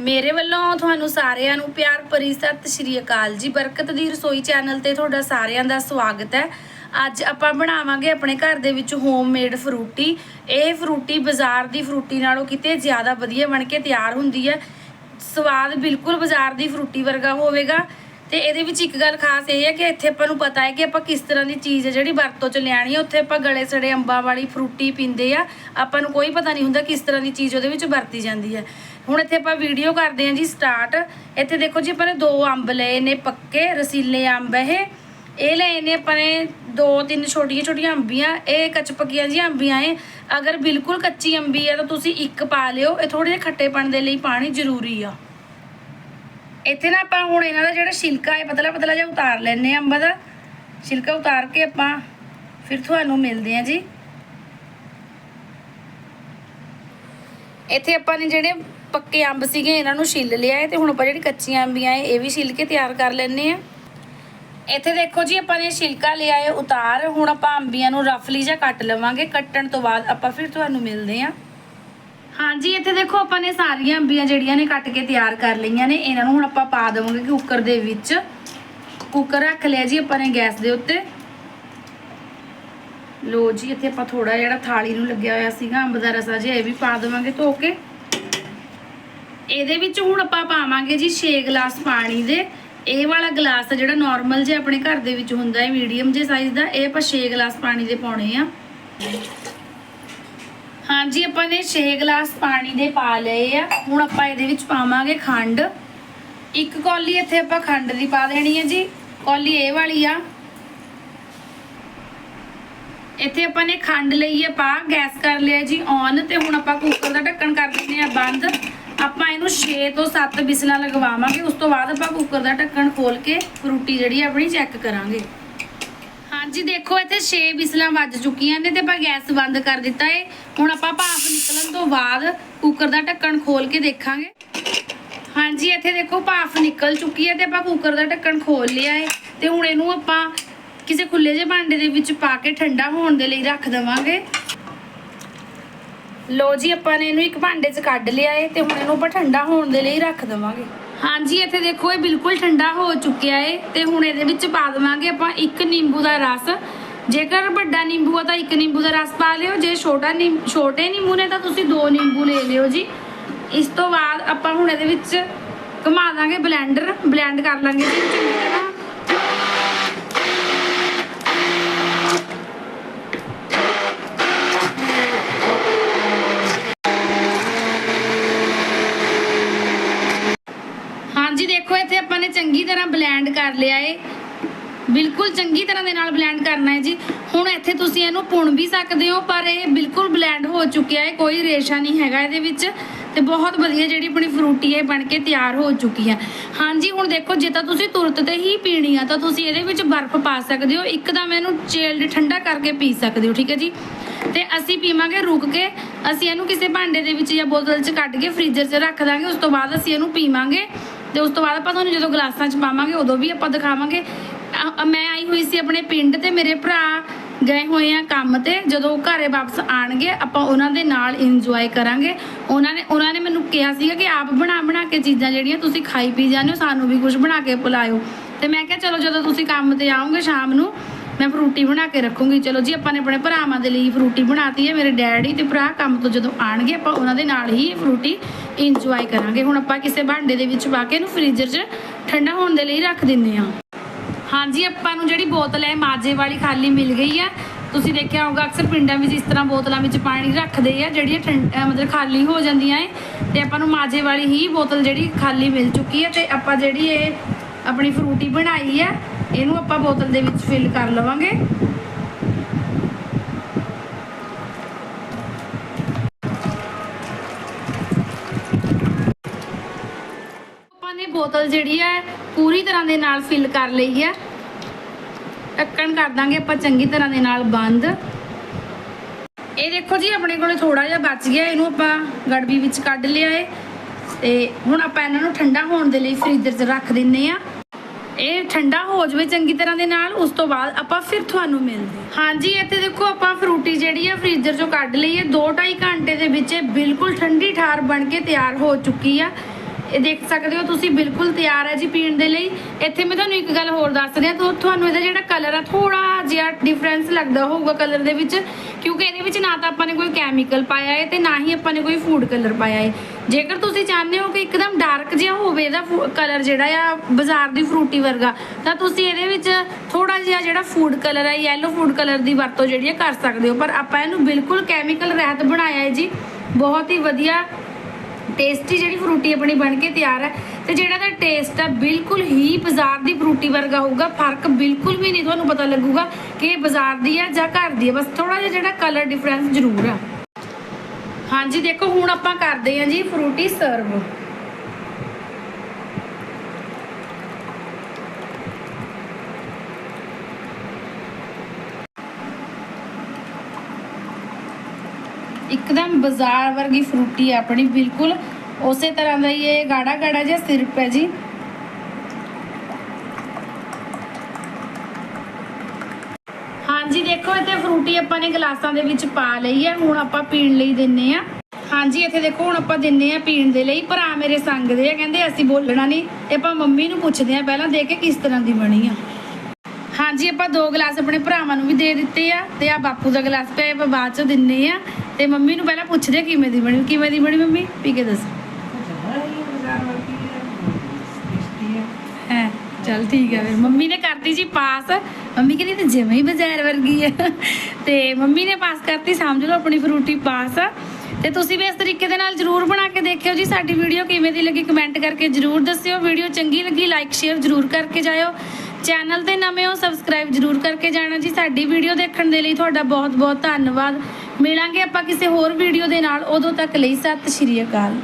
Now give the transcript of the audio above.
ਮੇਰੇ ਵੱਲੋਂ ਤੁਹਾਨੂੰ ਸਾਰਿਆਂ ਨੂੰ ਪਿਆਰ ਭਰੀ ਸਤਿ ਸ਼੍ਰੀ ਅਕਾਲ ਜੀ। ਬਰਕਤ ਦੀ ਰਸੋਈ ਚੈਨਲ ਤੇ ਤੁਹਾਡਾ ਸਾਰਿਆਂ ਦਾ ਸਵਾਗਤ ਹੈ। ਅੱਜ ਆਪਾਂ ਬਣਾਵਾਂਗੇ ਆਪਣੇ ਘਰ ਦੇ ਵਿੱਚ ਹੋਮਮੇਡ ਫਰੂਟੀ ਇਹ ਫਰੂਟੀ ਬਾਜ਼ਾਰ ਦੀ ਫਰੂਟੀ ਨਾਲੋਂ ਕਿਤੇ ਜ਼ਿਆਦਾ ਵਧੀਆ ਬਣ ਕੇ ਤਿਆਰ ਹੁੰਦੀ ਹੈ। ਸਵਾਦ ਬਿਲਕੁਲ ਬਾਜ਼ਾਰ ਦੀ ਫਰੂਟੀ ਵਰਗਾ ਹੋਵੇਗਾ। ਤੇ ਇਹਦੇ ਵਿੱਚ ਇੱਕ ਗੱਲ ਖਾਸ ਇਹ ਹੈ ਕਿ ਇੱਥੇ ਆਪਾਂ ਨੂੰ ਪਤਾ ਹੈ ਕਿ ਆਪਾਂ ਕਿਸ ਤਰ੍ਹਾਂ ਦੀ ਚੀਜ਼ ਹੈ ਜਿਹੜੀ ਵਰਤੋਂ ਚ ਲਿਆਣੀ ਹੈ, ਉੱਥੇ ਆਪਾਂ ਗਲੇ ਸੜੇ ਅੰਬਾਂ ਵਾਲੀ ਫਰੂਟੀ ਪੀਂਦੇ ਆ, ਆਪਾਂ ਨੂੰ ਕੋਈ ਪਤਾ ਨਹੀਂ ਹੁੰਦਾ ਕਿਸ ਤਰ੍ਹਾਂ ਦੀ ਚੀਜ਼ ਉਹਦੇ ਵਿੱਚ ਵਰਤੀ ਜਾਂਦੀ ਹੈ। ਹੁਣ ਇੱਥੇ ਆਪਾਂ ਵੀਡੀਓ ਕਰਦੇ ਹਾਂ ਜੀ ਸਟਾਰਟ ਇੱਥੇ ਦੇਖੋ ਜੀ ਆਪਾਂ ਨੇ ਦੋ ਅੰਬ ਲਏ ਨੇ ਪੱਕੇ, ਰਸੀਲੇ ਅੰਬ ਇਹ। ਇਹ ਲਏ ਨੇ ਆਪਾਂ ਨੇ ਦੋ, ਤਿੰਨ ਛੋਟੀਆਂ ਛੋਟੀਆਂ ਅੰਬੀਆਂ, ਇਹ ਕੱਚ ਪੱਕੀਆਂ ਜੀ ਅੰਬੀਆਂ ਏ ਅਗਰ ਬਿਲਕੁਲ ਕੱਚੀ ਅੰਬੀ ਹੈ ਤਾਂ ਤੁਸੀਂ ਇੱਕ ਪਾ ਲਿਓ, ਇਹ ਥੋੜੇ ਜਿਹੇ ਖੱਟੇਪਣ ਦੇ ਲਈ ਪਾਣੀ ਜ਼ਰੂਰੀ ਆ। ਇੱਥੇ ਨਾ ਆਪਾਂ ਹੁਣ ਇਹਨਾਂ ਦਾ ਜਿਹੜਾ ਛਿਲਕਾ ਹੈ, ਪਤਲਾ ਪਤਲਾ ਜਿਹਾ ਉਤਾਰ ਲੈਣੇ ਆ ਅੰਬ ਦਾ। ਛਿਲਕਾ ਉਤਾਰ ਕੇ ਆਪਾਂ ਫਿਰ ਤੁਹਾਨੂੰ ਮਿਲਦੇ ਆ ਜੀ। ਇੱਥੇ ਆਪਾਂ ਨੇ ਜਿਹੜੇ ਪੱਕੇ ਅੰਬ ਸੀਗੇ, ਇਹਨਾਂ ਨੂੰ ਛਿੱਲ ਲਿਆ ਹੈ ਤੇ ਹੁਣ ਆਪਾਂ ਜਿਹੜੀ ਕੱਚੀਆਂ ਅੰਬੀਆਂ ਹੈ, ਇਹ ਵੀ ਛਿੱਲ ਕੇ ਤਿਆਰ ਕਰ ਲੈਣੇ ਆ ਇੱਥੇ ਦੇਖੋ ਜੀ, ਆਪਾਂ ਨੇ ਛਿਲਕਾ ਲਿਆ ਹੈ, ਉਤਾਰ। ਹੁਣ ਆਪਾਂ ਅੰਬੀਆਂ ਨੂੰ ਰਫਲੀ ਜਿਹਾ ਕੱਟ ਲਵਾਂਗੇ। ਕੱਟਣ ਤੋਂ ਬਾਅਦ ਆਪਾਂ ਫਿਰ ਤੁਹਾਨੂੰ ਮਿਲਦੇ ਆ ਹਾਂਜੀ, ਇੱਥੇ ਦੇਖੋ ਆਪਾਂ ਨੇ ਸਾਰੀਆਂ ਅੰਬੀਆਂ ਜਿਹੜੀਆਂ ਨੇ ਕੱਟ ਕੇ ਤਿਆਰ ਕਰ ਲਈਆਂ ਨੇ। ਇਹਨਾਂ ਨੂੰ ਹੁਣ ਆਪਾਂ ਪਾ ਦੇਵਾਂਗੇ ਕੁੱਕਰ ਦੇ ਵਿੱਚ। ਕੁੱਕਰ ਰੱਖ ਲਿਆ ਜੀ ਆਪਾਂ ਨੇ ਗੈਸ ਦੇ ਉੱਤੇ। ਲੋ ਜੀ, ਇੱਥੇ ਆਪਾਂ ਥੋੜਾ ਜਿਹੜਾ ਥਾਲੀ ਨੂੰ ਲੱਗਿਆ ਹੋਇਆ ਸੀਗਾ, ਅੰਬ ਦਾ ਰਸਾ ਜਿਹਾ ਇਹ ਵੀ ਪਾ ਦੇਵਾਂਗੇ ਧੋ ਕੇ। ਇਹਦੇ ਵਿੱਚ ਹੁਣ ਆਪਾਂ ਪਾਵਾਂਗੇ ਜੀ 6 ਗਲਾਸ ਪਾਣੀ ਦੇ। ਇਹ ਵਾਲਾ ਗਲਾਸ ਜਿਹੜਾ ਨਾਰਮਲ ਜੇ ਆਪਣੇ ਘਰ ਦੇ ਵਿੱਚ ਹੁੰਦਾ ਹੈ ਮੀਡੀਅਮ ਜੇ ਸਾਈਜ਼ ਦਾ, ਇਹ ਆਪਾਂ 6 ਗਲਾਸ ਪਾਣੀ ਦੇ ਪਾਉਣੇ ਆ। ਹਾਂਜੀ, ਆਪਾਂ ਨੇ 6 ਗਲਾਸ ਪਾਣੀ ਦੇ ਪਾ ਲਏ ਆ। ਹੁਣ ਆਪਾਂ ਇਹਦੇ ਵਿੱਚ ਪਾਵਾਂਗੇ ਖੰਡ। ਇੱਕ ਕੌਲੀ ਇੱਥੇ ਆਪਾਂ ਖੰਡ ਦੀ ਪਾ ਦੇਣੀ ਹੈ ਜੀ। ਕੌਲੀ ਇਹ ਵਾਲੀ ਆ। ਇੱਥੇ ਆਪਾਂ ਨੇ ਖੰਡ ਲਈ ਹੈ ਪਾ, ਗੈਸ ਕਰ ਲਿਆ ਜੀ ਔਨ ਤੇ ਹੁਣ ਆਪਾਂ ਕੁੱਕਰ ਦਾ ਢੱਕਣ ਕਰ ਦਿੰਦੇ ਆ ਬੰਦ। ਆਪਾਂ ਇਹਨੂੰ 6 ਤੋਂ 7 ਬਿਸਲਾਂ ਲਗਵਾਵਾਂਗੇ, ਉਸ ਤੋਂ ਬਾਅਦ ਆਪਾਂ ਕੁੱਕਰ ਦਾ ਢੱਕਣ ਖੋਲ ਕੇ ਫਰੂਟੀ ਜਿਹੜੀ ਆਪਣੀ ਚੈੱਕ ਕਰਾਂਗੇ। ਜੀ ਦੇਖੋ, ਇੱਥੇ 6 ਬਿਸਲਾਂ ਵੱਜ ਚੁੱਕੀਆਂ ਨੇ ਤੇ ਆਪਾਂ ਗੈਸ ਬੰਦ ਕਰ ਦਿੱਤਾ ਏ। ਹੁਣ ਆਪਾਂ ਭਾਫ ਨਿਕਲਣ ਤੋਂ ਬਾਅਦ ਕੁੱਕਰ ਦਾ ਢੱਕਣ ਖੋਲ ਕੇ ਦੇਖਾਂਗੇ। ਹਾਂਜੀ, ਇੱਥੇ ਦੇਖੋ, ਭਾਫ ਨਿਕਲ ਚੁੱਕੀ ਹੈ ਤੇ ਆਪਾਂ ਕੁੱਕਰ ਦਾ ਢੱਕਣ ਖੋਲ ਲਿਆ ਏ। ਤੇ ਹੁਣ ਇਹਨੂੰ ਆਪਾਂ ਕਿਸੇ ਖੁੱਲੇ ਜਿਹੇ ਭਾਂਡੇ ਦੇ ਵਿੱਚ ਪਾ ਕੇ ਠੰਡਾ ਹੋਣ ਦੇ ਲਈ ਰੱਖ ਦੇਵਾਂਗੇ। ਲੋ ਜੀ, ਆਪਾਂ ਨੇ ਇਹਨੂੰ ਇੱਕ ਭਾਂਡੇ 'ਚ ਕੱਢ ਲਿਆ ਏ ਤੇ ਹੁਣ ਇਹਨੂੰ ਆਪਾਂ ਠੰਡਾ ਹੋਣ ਦੇ ਲਈ ਰੱਖ ਦੇਵਾਂਗੇ। ਹਾਂਜੀ, ਇੱਥੇ ਦੇਖੋ ਇਹ ਬਿਲਕੁਲ ਠੰਡਾ ਹੋ ਚੁੱਕਿਆ ਏ ਤੇ ਹੁਣ ਇਹਦੇ ਵਿੱਚ ਪਾ ਦੇਵਾਂਗੇ ਆਪਾਂ ਇੱਕ ਨਿੰਬੂ ਦਾ ਰਸ। ਜੇਕਰ ਵੱਡਾ ਨਿੰਬੂ ਆ ਤਾਂ ਇੱਕ ਨਿੰਬੂ ਦਾ ਰਸ ਪਾ ਲਿਓ, ਜੇ ਛੋਟਾ ਨਿੰਮ ਛੋਟੇ ਨਿੰਬੂ ਨੇ ਤਾਂ ਤੁਸੀਂ ਦੋ ਨਿੰਬੂ ਲੈ ਲਿਓ ਜੀ। ਇਸ ਤੋਂ ਬਾਅਦ ਆਪਾਂ ਹੁਣ ਇਹਦੇ ਵਿੱਚ ਘੁਮਾ ਦਾਂਗੇ ਬਲੈਂਡਰ, ਬਲੈਂਡ ਕਰ ਲਾਂਗੇ ਜੀ। ਚੰਗੀ ਤਰ੍ਹਾਂ ਹਾਂਜੀ ਦੇਖੋ ਇੱਥੇ ਆਪਾਂ ਨੇ ਚੰਗੀ ਤਰ੍ਹਾਂ ਬਲੈਂਡ ਕਰ ਲਿਆ ਏ। ਬਿਲਕੁਲ ਚੰਗੀ ਤਰ੍ਹਾਂ ਦੇ ਨਾਲ ਬਲੈਂਡ ਕਰਨਾ ਹੈ ਜੀ। ਹੁਣ ਇੱਥੇ ਤੁਸੀਂ ਇਹਨੂੰ ਪੁਣ ਵੀ ਸਕਦੇ ਹੋ, ਪਰ ਇਹ ਬਿਲਕੁਲ ਬਲੈਂਡ ਹੋ ਚੁੱਕਿਆ ਹੈ ਕੋਈ ਰੇਸ਼ਾ ਨਹੀਂ ਹੈਗਾ ਇਹਦੇ ਵਿੱਚ। ਤੇ ਬਹੁਤ ਵਧੀਆ ਜਿਹੜੀ ਆਪਣੀ ਫਰੂਟੀ ਹੈ ਬਣ ਕੇ ਤਿਆਰ ਹੋ ਚੁੱਕੀ ਹੈ। ਹਾਂਜੀ, ਹੁਣ ਦੇਖੋ, ਜੇ ਤਾਂ ਤੁਸੀਂ ਤੁਰਤ ਤੇ ਹੀ ਪੀਣੀ ਆ, ਤਾਂ ਤੁਸੀਂ ਇਹਦੇ ਵਿੱਚ ਬਰਫ਼ ਪਾ ਸਕਦੇ ਹੋ। ਇੱਕਦਮ ਇਹਨੂੰ ਚੇਲਡ ਠੰਡਾ ਕਰਕੇ ਪੀ ਸਕਦੇ ਹੋ, ਠੀਕ ਹੈ ਜੀ। ਤੇ ਅਸੀਂ ਪੀਵਾਂਗੇ ਰੁਕ ਕੇ। ਅਸੀਂ ਇਹਨੂੰ ਕਿਸੇ ਭਾਂਡੇ ਦੇ ਵਿੱਚ ਜਾਂ ਬੋਤਲ 'ਚ ਕੱਢ ਕੇ ਫ੍ਰੀਜ਼ਰ 'ਚ ਰੱਖ ਦਾਂਗੇ। ਉਸ ਤੋਂ ਬਾਅਦ ਅਸੀਂ ਇਹਨੂੰ ਪੀਵਾਂਗੇ। ਤੇ ਉਸ ਤੋਂ ਬਾਅਦ ਆਪਾਂ ਤੁਹਾਨੂੰ ਜਦੋਂ ਗਲਾਸਾਂ 'ਚ ਪਾਵਾਂਗੇ, ਉਦੋਂ ਵੀ ਆਪਾਂ ਦਿਖਾਵਾਂਗੇ। ਮੈਂ ਆਈ ਹੋਈ ਸੀ ਆਪਣੇ ਪਿੰਡ ਤੇ, ਮੇਰੇ ਭਰਾ ਗਏ ਹੋਏ ਆ ਕੰਮ ਤੇ। ਜਦੋਂ ਉਹ ਘਰੇ ਵਾਪਸ ਆਣਗੇ, ਆਪਾਂ ਉਹਨਾਂ ਦੇ ਨਾਲ ਇੰਜੋਏ ਕਰਾਂਗੇ। ਉਹਨਾਂ ਨੇ ਉਹਨਾਂ ਨੇ ਮੈਨੂੰ ਕਿਹਾ ਸੀਗਾ ਕਿ ਆਪ ਬਣਾ ਬਣਾ ਕੇ ਚੀਜ਼ਾਂ ਜਿਹੜੀਆਂ ਤੁਸੀਂ ਖਾਈ ਪੀ ਜਾਂਦੇ ਹੋ, ਸਾਨੂੰ ਵੀ ਕੁਝ ਬਣਾ ਕੇ ਪਿਲਾਇਓ। ਤੇ ਮੈਂ ਕਿਹਾ, ਚਲੋ ਜਦੋਂ ਤੁਸੀਂ ਕੰਮ ਤੇ ਆਓਗੇ ਸ਼ਾਮ ਨੂੰ ਮੈਂ ਫਰੂਟੀ ਬਣਾ ਕੇ ਰੱਖੂੰਗੀ। ਚਲੋ ਜੀ, ਆਪਾਂ ਨੇ ਆਪਣੇ ਭਰਾਵਾਂ ਦੇ ਲਈ ਫਰੂਟੀ ਬਣਾਤੀ ਹੈ। ਮੇਰੇ ਡੈਡੀ ਤੇ ਭਰਾ ਕੰਮ ਤੋਂ ਜਦੋਂ ਆਣਗੇ ਆਪਾਂ ਉਹਨਾਂ ਦੇ ਨਾਲ ਹੀ ਫਰੂਟੀ ਇੰਜੋਏ ਕਰਾਂਗੇ। ਹੁਣ ਆਪਾਂ ਕਿਸੇ ਭਾਂਡੇ ਦੇ ਵਿੱਚ ਪਾ ਕੇ ਇਹਨੂੰ ਫ੍ਰੀਜ਼ਰ 'ਚ ਠੰਡਾ ਹੋਣ ਦੇ ਲਈ ਰੱਖ ਦਿੰਦੇ ਹਾਂ। ਹਾਂਜੀ, ਆਪਾਂ ਨੂੰ ਜਿਹੜੀ ਬੋਤਲ ਹੈ, ਮਾਜੇ ਵਾਲੀ ਖਾਲੀ ਮਿਲ ਗਈ ਹੈ। ਤੁਸੀਂ ਦੇਖਿਆ ਹੋਊਗਾ, ਅਕਸਰ ਪਿੰਡਾਂ ਵਿੱਚ ਇਸ ਤਰ੍ਹਾਂ ਬੋਤਲਾਂ ਵਿੱਚ ਪਾਣੀ ਰੱਖਦੇ ਆ, ਜਿਹੜੀਆਂ ਠੰਡ- ਮਤਲਬ ਖਾਲੀ ਹੋ ਜਾਂਦੀਆਂ ਏ। ਤੇ ਆਪਾਂ ਨੂੰ ਮਾਜੇ ਵਾਲੀ ਹੀ ਬੋਤਲ ਜਿਹੜੀ ਖਾਲੀ ਮਿਲ ਚੁੱਕੀ ਹੈ। ਤੇ ਆਪਾਂ ਜਿਹੜੀ ਇਹ ਆਪਣੀ ਫਰੂਟੀ ਬਣਾਈ ਹੈ ਇਹਨੂੰ ਆਪਾਂ ਬੋਤਲ ਦੇ ਵਿੱਚ ਫਿਲ ਕਰ ਲਵਾਂਗੇ। ਆਪਾਂ ਨੇ ਬੋਤਲ ਜਿਹੜੀ ਹੈ, ਪੂਰੀ ਤਰ੍ਹਾਂ ਦੇ ਨਾਲ ਫਿਲ ਕਰ ਲਈ ਹੈ। ਢੱਕਣ ਕਰ ਦਾਂਗੇ ਆਪਾਂ, ਚੰਗੀ ਤਰ੍ਹਾਂ ਦੇ ਨਾਲ ਬੰਦ। ਇਹ ਦੇਖੋ ਜੀ, ਆਪਣੇ ਕੋਲੇ ਥੋੜਾ ਜਿਹਾ ਬਚ ਗਿਆ, ਇਹਨੂੰ ਆਪਾਂ ਗੜਬੀ ਵਿੱਚ ਕੱਢ ਲਿਆ ਏ। ਤੇ ਹੁਣ ਆਪਾਂ ਇਹਨਾਂ ਨੂੰ ਠੰਡਾ ਹੋਣ ਦੇ ਲਈ ਫ੍ਰੀਜ਼ਰ 'ਚ ਰੱਖ ਦਿੰਨੇ ਆ। ਇਹ ਠੰਡਾ ਹੋ ਜਾਵੇ ਚੰਗੀ ਤਰ੍ਹਾਂ ਦੇ ਨਾਲ, ਉਸ ਤੋਂ ਬਾਅਦ ਆਪਾਂ ਫਿਰ ਤੁਹਾਨੂੰ ਮਿਲਦੇ ਹਾਂਜੀ, ਇੱਥੇ ਦੇਖੋ ਆਪਾਂ ਫਰੂਟੀ ਜਿਹੜੀ ਆ ਫ੍ਰੀਜ਼ਰ 'ਚੋਂ ਕੱਢ ਲਈ ਹੈ। 2.5 ਘੰਟੇ ਦੇ ਵਿੱਚ ਇਹ ਬਿਲਕੁਲ ਠੰਡੀ ਠਾਰ ਬਣ ਕੇ ਤਿਆਰ ਹੋ ਚੁੱਕੀ ਆ। ਇਹ ਦੇਖ ਸਕਦੇ ਹੋ ਤੁਸੀਂ ਬਿਲਕੁਲ ਤਿਆਰ ਹੈ ਜੀ ਪੀਣ ਦੇ ਲਈ। ਇੱਥੇ ਮੈਂ ਤੁਹਾਨੂੰ ਇੱਕ ਗੱਲ ਹੋਰ ਦੱਸ ਦਿਆਂ। ਤਾਂ ਤੁਹਾਨੂੰ ਇਹਦਾ ਜਿਹੜਾ ਕਲਰ ਆ ਥੋੜਾ ਜਿਹਾ ਡਿਫਰੈਂਸ ਲੱਗਦਾ ਹੋਊਗਾ ਕਲਰ ਦੇ ਵਿੱਚ। ਕਿਉਂਕਿ ਇਹਦੇ ਵਿੱਚ ਨਾ ਤਾਂ ਆਪਾਂ ਨੇ ਕੋਈ ਕੈਮੀਕਲ ਪਾਇਆ ਹੈ ਤੇ ਨਾ ਹੀ ਆਪਾਂ ਨੇ ਕੋਈ ਫੂਡ ਕਲਰ ਪਾਇਆ ਹੈ ਜੇਕਰ ਤੁਸੀਂ ਚਾਹੁੰਦੇ ਹੋ ਕਿ ਇੱਕਦਮ ਡਾਰਕ ਜਿਹਾ ਹੋਵੇ ਇਹਦਾ ਕਲਰ ਜਿਹੜਾ ਆ, ਬਾਜ਼ਾਰ ਦੀ ਫਰੂਟੀ ਵਰਗਾ, ਤਾਂ ਤੁਸੀਂ ਇਹਦੇ ਵਿੱਚ ਥੋੜਾ ਜਿਹਾ ਜਿਹੜਾ ਫੂਡ ਕਲਰ ਹੈ ਯੈਲੋ ਫੂਡ ਕਲਰ ਦੀ ਵਰਤੋਂ ਜਿਹੜੀ ਹੈ ਕਰ ਸਕਦੇ ਹੋ। ਪਰ ਆਪਾਂ ਇਹਨੂੰ ਬਿਲਕੁਲ ਕੈਮੀਕਲ ਰਹਿਤ ਬਣਾਇਆ ਹੈ ਜੀ। ਬਹੁਤ ਹੀ ਵਧੀਆ ਟੇਸਟੀ ਜਿਹੜੀ ਫਰੂਟੀ ਆਪਣੀ ਬਣ ਕੇ ਤਿਆਰ ਹੈ ਤੇ ਜਿਹੜਾ ਦਾ ਟੇਸਟ ਆ, ਬਿਲਕੁਲ ਹੀ ਬਾਜ਼ਾਰ ਦੀ ਫਰੂਟੀ ਵਰਗਾ ਹੋਊਗਾ। ਫ਼ਰਕ ਬਿਲਕੁਲ ਵੀ ਨਹੀਂ ਤੁਹਾਨੂੰ ਪਤਾ ਲੱਗੂਗਾ ਕਿ ਇਹ ਬਾਜ਼ਾਰ ਦੀ ਆ ਜਾਂ ਘਰ ਦੀ ਆ ਬਸ ਥੋੜਾ ਜਿਹਾ ਜਿਹੜਾ ਕਲਰ ਡਿਫਰੈਂਸ ਜ਼ਰੂਰ ਆ। ਹਾਂਜੀ, ਦੇਖੋ, ਹੁਣ ਆਪਾਂ ਕਰਦੇ ਹਾਂ ਜੀ ਫਰੂਟੀ ਸਰਵ ਇੱਕਦਮ ਬਾਜ਼ਾਰ ਵਰਗੀ ਫਰੂਟੀ ਹੈ ਆਪਣੀ, ਬਿਲਕੁਲ ਉਸੇ ਤਰ੍ਹਾਂ ਦਾ ਹੀ ਇਹ ਗਾੜਾ ਗਾੜਾ ਜਿਹਾ ਸਿਰਪ ਹੈ ਜੀ। ਹਾਂਜੀ, ਦੇਖੋ, ਇੱਥੇ ਫਰੂਟੀ ਆਪਾਂ ਨੇ ਗਲਾਸਾਂ ਦੇ ਵਿੱਚ ਪਾ ਲਈ ਹੈ, ਹੁਣ ਆਪਾਂ ਪੀਣ ਲਈ ਦਿੰਨੇ ਆ। ਹਾਂਜੀ, ਇੱਥੇ ਦੇਖੋ, ਹੁਣ ਆਪਾਂ ਦਿੰਨੇ ਆ ਪੀਣ ਦੇ ਲਈ। ਭਰਾ ਮੇਰੇ ਸੰਗਦੇ ਆ, ਕਹਿੰਦੇ ਅਸੀਂ ਬੋਲਣਾ ਨਹੀਂ। ਤੇ ਆਪਾਂ ਮੰਮੀ ਨੂੰ ਪੁੱਛਦੇ ਆ, ਪਹਿਲਾਂ ਦੇ ਕੇ ਕਿਸ ਤਰ੍ਹਾਂ ਦੀ ਬਣੀ ਆ। ਹਾਂਜੀ, ਆਪਾਂ ਦੋ ਗਲਾਸ ਆਪਣੇ ਭਰਾਵਾਂ ਨੂੰ ਵੀ ਦੇ ਦਿੱਤੇ ਆ ਤੇ ਆ ਬਾਪੂ ਦਾ ਗਲਾਸ ਪਿਆ ਆਪਾਂ ਬਾਅਦ ਚ ਦਿੰਨੇ ਆ। ਤੇ ਮੰਮੀ ਨੂੰ ਪਹਿਲਾਂ ਪੁੱਛਦੇ ਕਿਵੇਂ ਦੀ ਬਣੀ, ਕਿਵੇਂ ਦੀ ਬਣੀ ਮੰਮੀ? ਪੀ ਕੇ ਦੱਸ। ਹੈ, ਚਲ ਠੀਕ ਹੈ ਫਿਰ। ਮੰਮੀ ਨੇ ਕਰਤੀ ਜੀ ਪਾਸ। ਮੰਮੀ ਕਹਿੰਦੀ ਤੇ ਜਿਵੇਂ ਹੀ ਬਾਜ਼ਾਰ ਵਰਗੀ ਹੈ। ਤੇ ਮੰਮੀ ਨੇ ਪਾਸ ਕਰਤੀ, ਸਮਝ ਲਓ ਆਪਣੀ ਫਰੂਟੀ ਪਾਸ। ਤੇ ਤੁਸੀਂ ਵੀ ਇਸ ਤਰੀਕੇ ਦੇ ਨਾਲ ਜਰੂਰ ਬਣਾ ਕੇ ਦੇਖਿਓ ਜੀ ਸਾਡੀ ਵੀਡੀਓ ਕਿਵੇਂ ਦੀ ਲੱਗੀ। ਕਮੈਂਟ ਕਰਕੇ ਜਰੂਰ ਦੱਸਿਓ। ਵੀਡੀਓ ਚੰਗੀ ਲੱਗੀ ਲਾਈਕ ਸ਼ੇਅਰ ਜਰੂਰ ਕਰਕੇ ਜਾਇਓ। ਚੈਨਲ ਤੇ ਨਵੇਂ ਹੋ ਸਬਸਕ੍ਰਾਈਬ ਜਰੂਰ ਕਰਕੇ ਜਾਣਾ ਜੀ। ਸਾਡੀ ਵੀਡੀਓ ਦੇਖਣ ਦੇ ਲਈ ਤੁਹਾਡਾ ਬਹੁਤ ਬਹੁਤ ਧੰਨਵਾਦ। ਮਿਲਾਂਗੇ ਆਪਾਂ ਕਿਸੇ ਹੋਰ ਵੀਡੀਓ ਦੇ ਨਾਲ। ਉਦੋਂ ਤੱਕ ਲਈ ਸਤਿ ਸ਼੍ਰੀ ਅਕਾਲ।